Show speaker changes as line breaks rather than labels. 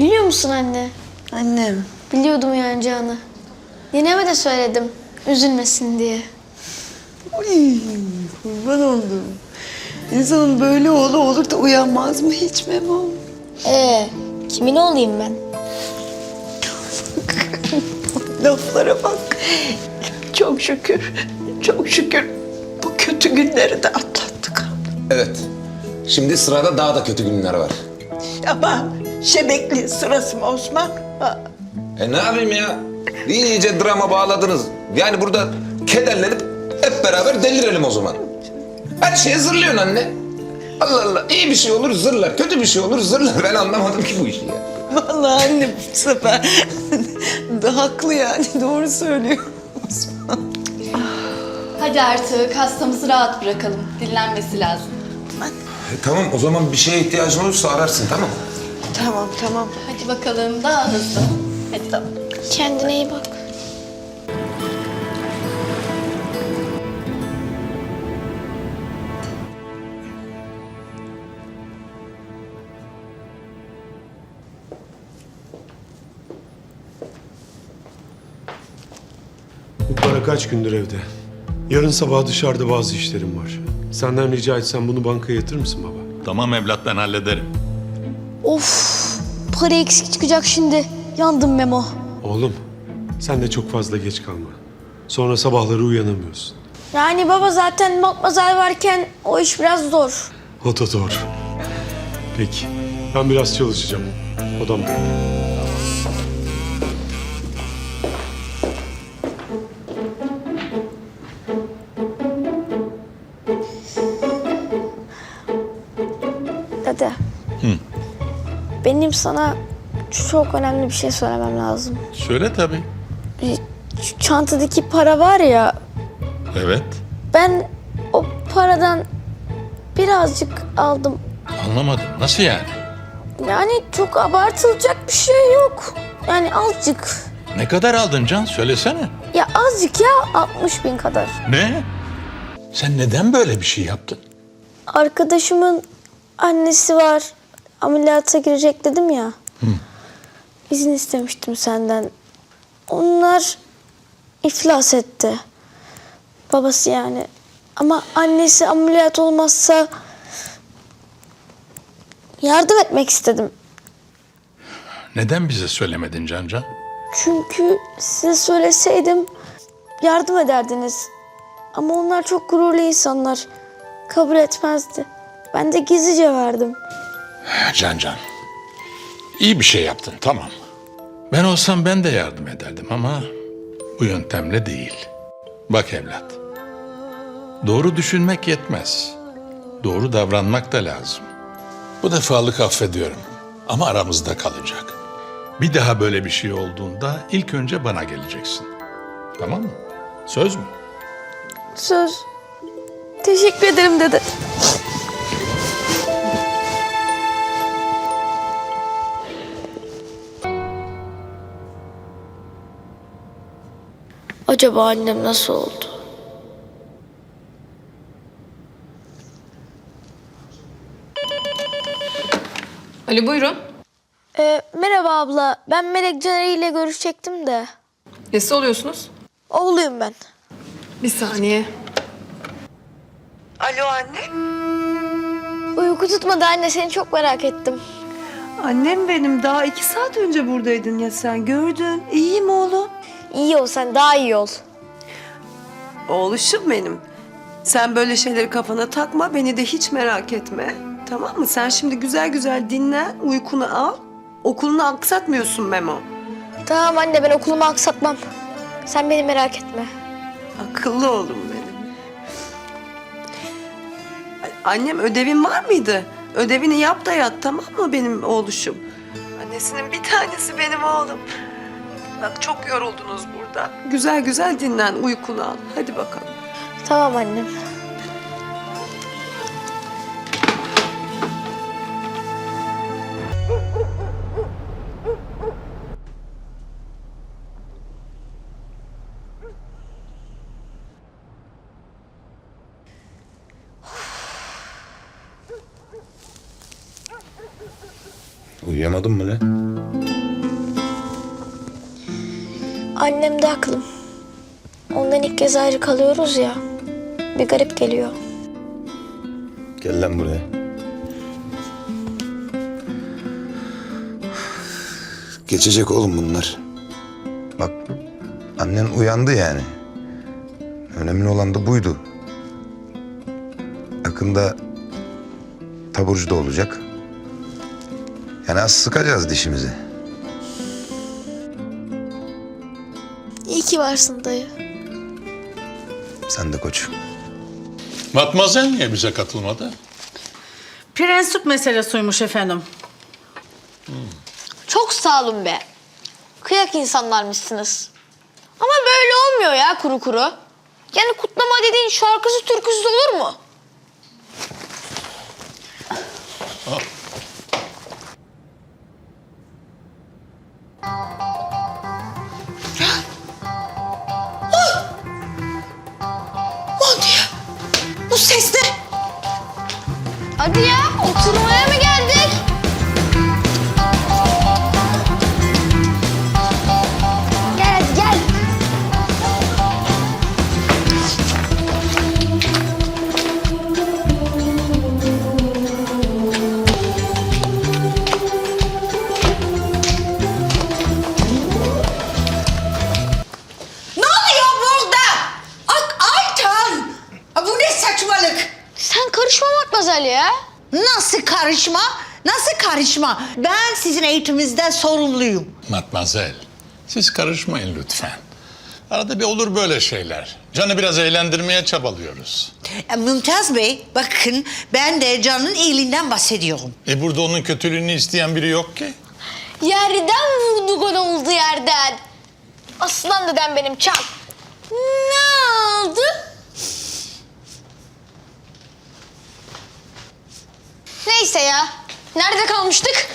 Biliyor musun anne?
Annem.
Biliyordum uyanacağını. Nineme de söyledim. Üzülmesin diye.
Uy, kurban oldum. İnsanın böyle oğlu olur da uyanmaz mı hiç Memo?
Ee, kimin olayım ben?
Laflara bak. Çok şükür, çok şükür bu kötü günleri de atlattık.
Evet. Şimdi sırada daha da kötü günler var.
Ama şebekli sırası mı Osman? Ha,
E ne yapayım ya? İyice drama bağladınız. Yani burada kederlenip hep beraber delirelim o zaman. Her şeye zırlıyorsun anne. Allah Allah. İyi bir şey olur zırlar. Kötü bir şey olur zırlar. Ben anlamadım ki bu işi ya.
Vallahi annem bu sefer da haklı yani doğru söylüyor Osman.
Hadi artık hastamızı rahat bırakalım. Dinlenmesi lazım.
E, tamam o zaman bir şeye ihtiyacın olursa ararsın tamam
Tamam tamam.
Hadi bakalım daha hızlı. Hadi.
Kendine iyi bak.
Bu para kaç gündür evde? Yarın sabah dışarıda bazı işlerim var. Senden rica etsem bunu bankaya yatırır mısın baba?
Tamam evlat ben hallederim.
Of, para eksik çıkacak şimdi. Yandım Memo.
Oğlum, sen de çok fazla geç kalma. Sonra sabahları uyanamıyorsun.
Yani baba zaten matmazel varken o iş biraz zor.
O da doğru. Peki, ben biraz çalışacağım. Odamda.
Benim sana çok önemli bir şey söylemem lazım.
Söyle tabii.
Şu çantadaki para var ya,
Evet.
ben o paradan birazcık aldım.
Anlamadım. Nasıl yani?
Yani çok abartılacak bir şey yok. Yani azıcık.
Ne kadar aldın Can? Söylesene.
Ya azıcık ya 60 bin kadar.
Ne? Sen neden böyle bir şey yaptın?
Arkadaşımın annesi var. Ameliyata girecek dedim ya. İzin istemiştim senden. Onlar iflas etti. Babası yani. Ama annesi ameliyat olmazsa yardım etmek istedim.
Neden bize söylemedin Can Can?
Çünkü size söyleseydim yardım ederdiniz. Ama onlar çok gururlu insanlar. Kabul etmezdi. Ben de gizlice verdim.
Can Can. İyi bir şey yaptın tamam. Ben olsam ben de yardım ederdim ama bu yöntemle değil. Bak evlat. Doğru düşünmek yetmez. Doğru davranmak da lazım. Bu defalık affediyorum ama aramızda kalacak. Bir daha böyle bir şey olduğunda ilk önce bana geleceksin. Tamam mı? Söz mü?
Söz. Teşekkür ederim dede. Acaba annem nasıl oldu?
Ali buyurun.
Ee, merhaba abla. Ben Melek Caner ile görüşecektim de.
Nesi oluyorsunuz?
Oğluyum ben.
Bir saniye.
Alo anne.
Uyku tutmadı anne. Seni çok merak ettim.
Annem benim daha iki saat önce buradaydın ya sen gördün. İyiyim oğlum.
İyi ol sen. Daha iyi ol.
Oğluşum benim. Sen böyle şeyleri kafana takma, beni de hiç merak etme. Tamam mı? Sen şimdi güzel güzel dinlen, uykunu al. Okulunu aksatmıyorsun Memo.
Tamam anne ben okulumu aksatmam. Sen beni merak etme.
Akıllı oğlum benim. Annem ödevin var mıydı? Ödevini yap da yat tamam mı benim oğluşum? Annesinin bir tanesi benim oğlum. Bak çok yoruldunuz burada. Güzel güzel dinlen, uykunu al. Hadi bakalım.
Tamam annem.
Uyuyamadın mı lan?
Annem de haklı. Ondan ilk kez ayrı kalıyoruz ya. Bir garip geliyor.
Gel lan buraya. Geçecek oğlum bunlar. Bak annen uyandı yani. Önemli olan da buydu. Yakında taburcu da olacak. Yani az sıkacağız dişimizi.
Ki varsın dayı.
Sen de koç.
Matmazel niye bize katılmadı?
Prensip meselesiymiş efendim.
Çok sağ olun be. Kıyak insanlarmışsınız. Ama böyle olmuyor ya kuru kuru. Yani kutlama dediğin şarkısı türküsüz olur mu? Ya. Oturmaya
Nasıl karışma? Nasıl karışma? Ben sizin eğitiminizden sorumluyum.
Matmazel, siz karışmayın lütfen. Arada bir olur böyle şeyler. Canı biraz eğlendirmeye çabalıyoruz.
E, Mümtaz Bey, bakın ben de Can'ın iyiliğinden bahsediyorum.
E burada onun kötülüğünü isteyen biri yok ki.
Yerden vurdu gol oldu yerden. Aslan dedem benim çak. Ne oldu? Neyse ya. Nerede kalmıştık?